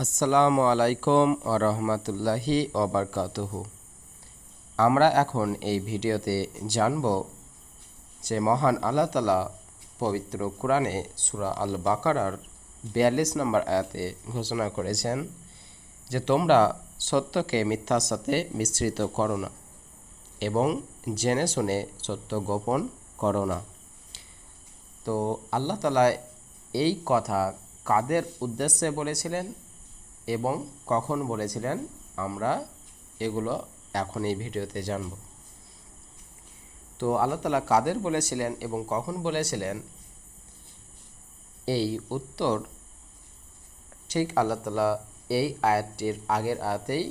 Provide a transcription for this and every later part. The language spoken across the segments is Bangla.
আসসালামু আলাইকুম ও রহমতুল্লাহি ওবরকাতুহু আমরা এখন এই ভিডিওতে জানব যে মহান আল্লাহ তালা পবিত্র কোরআনে সুরা আল বাকারার বিয়াল্লিশ নম্বর আয়াতে ঘোষণা করেছেন যে তোমরা সত্যকে মিথ্যার সাথে মিশ্রিত করো না এবং জেনে শুনে সত্য গোপন করো না। তো আল্লাহ তালা এই কথা কাদের উদ্দেশ্যে বলেছিলেন? এবং কখন বলেছিলেন, আমরা এগুলো এখন এই ভিডিওতে জানব। তো আল্লাহ তালা কাদের বলেছিলেন এবং কখন বলেছিলেন? এই উত্তর ঠিক আল্লাহ তালা এই আয়াতটির আগের আয়াতেই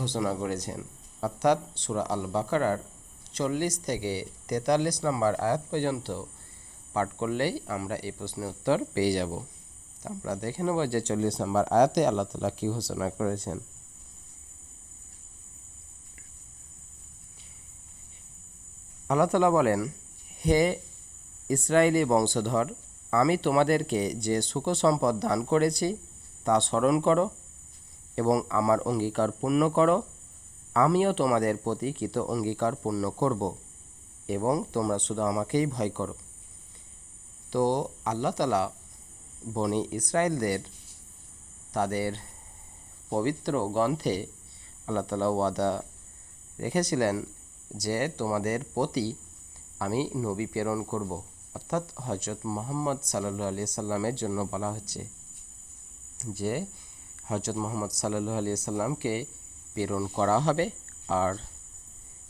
ঘোষণা করেছেন। অর্থাৎ সুরা আল বাকারার চল্লিশ থেকে তেতাল্লিশ নম্বর আয়াত পর্যন্ত পাঠ করলেই আমরা এই প্রশ্নের উত্তর পেয়ে যাব। আমরা দেখে নেব যে চল্লিশ নম্বর আয়াতে আল্লাহ তালা কী ঘোষণা করেছেন। আল্লাহ তালা বলেন, হে ইসরায়েলি বংশধর, আমি তোমাদেরকে যে সুখ সম্পদ দান করেছি, তা স্মরণ করো এবং আমার অঙ্গীকার পূর্ণ করো। আমিও তোমাদের প্রতি কৃত অঙ্গীকার পূর্ণ করব এবং তোমরা শুধু আমাকেই ভয় করো। তো আল্লাহ তালা বনি ইসরায়েলদের তাদের পবিত্র গ্রন্থে আল্লাহ তালা ওয়াদা রেখেছিলেন যে তোমাদের প্রতি আমি নবী প্রেরণ করব। অর্থাৎ হজরত মোহাম্মদ সাল্লু আলি সাল্লামের জন্য বলা হচ্ছে যে হজরত মোহাম্মদ সাল্লু আলি সাল্লামকে প্রেরণ করা হবে আর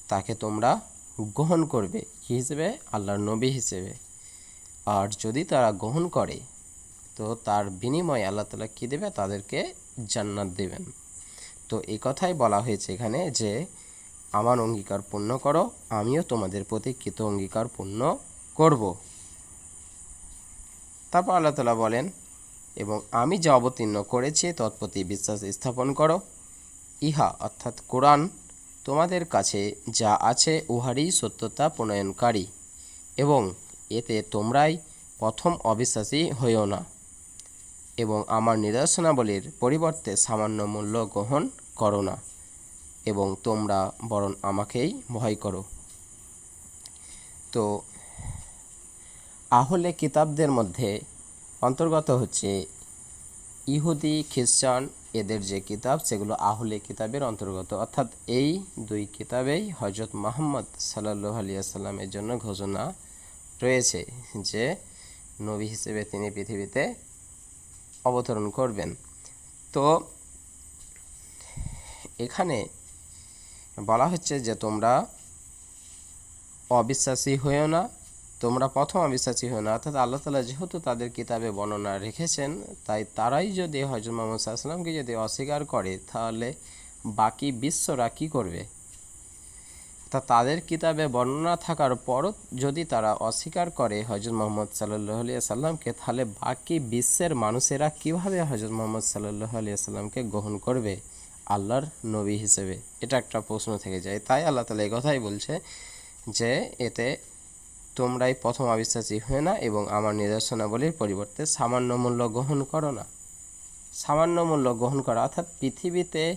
তাকে তোমরা গ্রহণ করবে, কী হিসেবে? আল্লাহর নবী হিসেবে। আর যদি তারা গ্রহণ করে তো তার বিনিময়ে আল্লাহ তালা কী দেবে? তাদেরকে জান্নাত দেবেন। তো এই কথাই বলা হয়েছে এখানে যে, আমার অঙ্গীকার পূর্ণ করো, আমিও তোমাদের প্রতি কৃত অঙ্গীকার পূর্ণ করব। তারপর আল্লাহ তালা বলেন, এবং আমি যা অবতীর্ণ করেছি, তৎপ্রতি বিশ্বাস স্থাপন করো। ইহা অর্থাৎ কোরআন তোমাদের কাছে যা আছে, উহারই সত্যতা প্রণয়নকারী। এবং এতে তোমরাই প্রথম অবিশ্বাসী হইও না। এবং আমার নিদর্শনাবলীর পরিবর্তে সামান্য মূল্য গ্রহণ করো না, এবং তোমরা বরং আমাকেই ভয় করো। তো, আহলে কিতাবদের মধ্যে অন্তর্গত হচ্ছে ইহুদি, খ্রিস্টান, এদের যে কিতাব, সেগুলো আহলে কিতাবের অন্তর্গত। অর্থাৎ এই দুই কিতাবেই হজরত মোহাম্মদ সাল্লু আলিয়াল্লামের জন্য ঘোষণা রয়েছে যে, নবী হিসেবে তিনি পৃথিবীতে অবতরণ করবেন। তো এখানে বলা হচ্ছে যে তোমরা অবিশ্বাসী হয়েও না, তোমরা প্রথম অবিশ্বাসী হয়েও না। অর্থাৎ আল্লাহ তালা যেহেতু তাদের কিতাবে বর্ণনা রেখেছেন, তাই তারাই যদি হজরত মোহাম্মদ সাল্লামকে যদি অস্বীকার করে, তাহলে বাকি বিশ্বরা কী করবে? তা তাদের কিতাবে বর্ণনা থাকার পরও যদি তারা অস্বীকার করে হজরত মোহাম্মদ সাল্লাহ আলিয়া সাল্লামকে তাহলে বাকি বিশ্বের মানুষেরা কীভাবে হজরত মোহাম্মদ সাল্লাহ আলিয়া সাল্লামকে গ্রহণ করবে? আল্লাহর নবী হিসেবে। এটা একটা প্রশ্ন থেকে যায়। তাই আল্লাহ তালা এই কথাই বলছে যে, এতে তোমরাই প্রথম অবিশ্বাসী হয়ে না এবং আমার নিদর্শনাবলীর পরিবর্তে সামান্য মূল্য গ্রহণ করো না। সামান্য মূল্য গ্রহণ করা অর্থাৎ পৃথিবীতে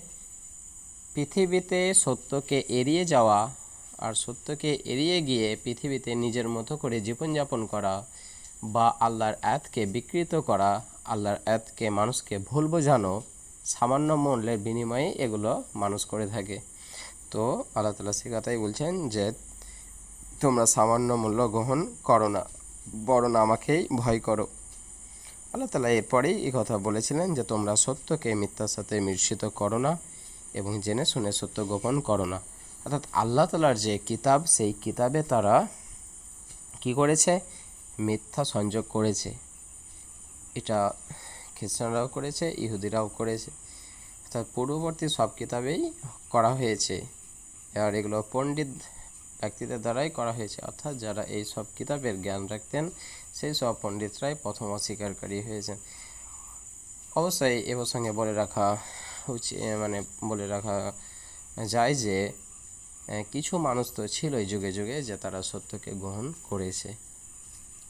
পৃথিবীতে সত্যকে এড়িয়ে যাওয়া আর সত্যকে এড়িয়ে গিয়ে পৃথিবীতে নিজের মতো করে জীবনযাপন করা বা আল্লাহর অ্যাতকে বিকৃত করা, আল্লাহর অ্যাতকে মানুষকে ভুল বোঝানো সামান্য মূল্যের বিনিময়ে এগুলো মানুষ করে থাকে। তো আল্লাহ তালা সে কথাই বলছেন যে, তোমরা সামান্য মূল্য গ্রহণ করো না, বরং আমাকেই ভয় করো। আল্লাহ তালা এরপরেই এই কথা বলেছিলেন যে, তোমরা সত্যকে মিথ্যার সাথে মিশ্রিত করো না এবং জেনে শুনে সত্য গোপন করো না। অর্থাৎ আল্লাহ তালার যে কিতাব, সেই কিতাবে তারা কি করেছে? মিথ্যা সংযোগ করেছে। এটা খ্রিস্টানরাও করেছে, ইহুদিরাও করেছে। অর্থাৎ পূর্ববর্তী সব কিতাবেই করা হয়েছে। আর এগুলো পণ্ডিত ব্যক্তিদের দ্বারাই করা হয়েছে। অর্থাৎ যারা এই সব কিতাবের জ্ঞান রাখতেন, সেই সব পণ্ডিতরাই প্রথম অস্বীকারী হয়েছেন। অবশ্যই এ প্রসঙ্গে বলে রাখা উচিত মানে বলে রাখা যায় যে কিছু মানুষ তো ছিলই যুগে যুগে যে তারা সত্যকে গ্রহণ করেছে।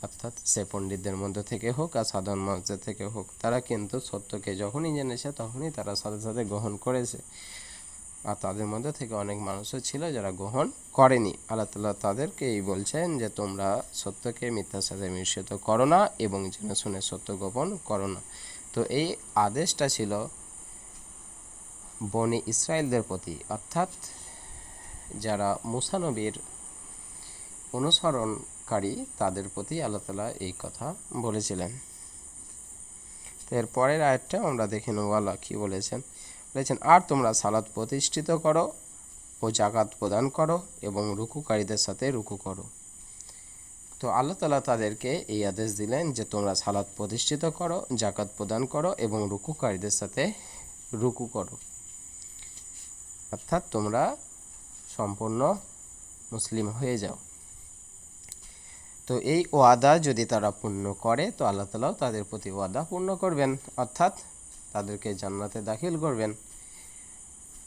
অর্থাৎ সে পণ্ডিতদের মধ্যে থেকে হোক আর সাধারণ মানুষদের থেকে হোক, তারা কিন্তু সত্যকে যখনই জেনেছে তখনই তারা সাথে সাথে গ্রহণ করেছে। আর তাদের মধ্যে থেকে অনেক মানুষও ছিল যারা গ্রহণ করেনি। আল্লাহ তালা তাদেরকেই বলছেন যে, তোমরা সত্যকে মিথ্যার সাথে মিশ্রিত করো না এবং জেনে শুনে সত্য গোপন করো না। তো এই আদেশটা ছিল বনি ইসরায়েলদের প্রতি। অর্থাৎ যারা মুসানবীর অনুসরণকারী, তাদের প্রতি আল্লাহ তালা এই কথা বলেছিলেন। এর পরের আয়াতটা আমরা দেখে নেব, আল্লাহ কী বলেছেন? বলেছেন, আর তোমরা সালাত প্রতিষ্ঠিত করো ও জাকাত প্রদান করো এবং রুকুকারীদের সাথে রুকু করো। তো আল্লাহ তালা তাদেরকে এই আদেশ দিলেন যে, তোমরা সালাদ প্রতিষ্ঠিত করো জাকাত প্রদান করো এবং রুকুকারীদের সাথে রুকু করো। অর্থাৎ তোমরা সম্পূর্ণ মুসলিম হয়ে যাও। তো এই ওয়াদা যদি তারা পূর্ণ করে, তো আল্লাহ তালাও তাদের প্রতি ওয়াদা পূর্ণ করবেন। অর্থাৎ তাদেরকে জান্নাতে দাখিল করবেন।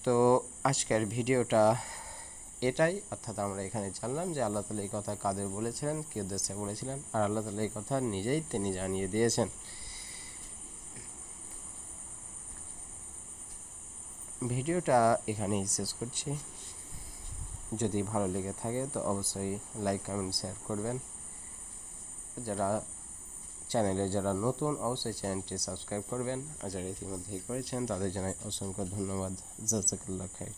তো আজকের ভিডিওটা এটাই। অর্থাৎ আমরা এখানে জানলাম যে আল্লাহ তালা এই কথা কাদের বলেছিলেন, কী উদ্দেশ্যে বলেছিলেন, আর আল্লাহ তালা এই কথা নিজেই তিনি জানিয়ে দিয়েছেন। ভিডিওটা এখানেই শেষ করছি। যদি ভালো লেগে থাকে, তো অবশ্যই লাইক কমেন্ট শেয়ার করবেন। যারা চ্যানেলে যারা নতুন, অবশ্যই চ্যানেলটি সাবস্ক্রাইব করবেন। আর যারা ইতিমধ্যেই করেছেন, তাদের জানাই অসংখ্য ধন্যবাদ। জাজাকাল্লা খাই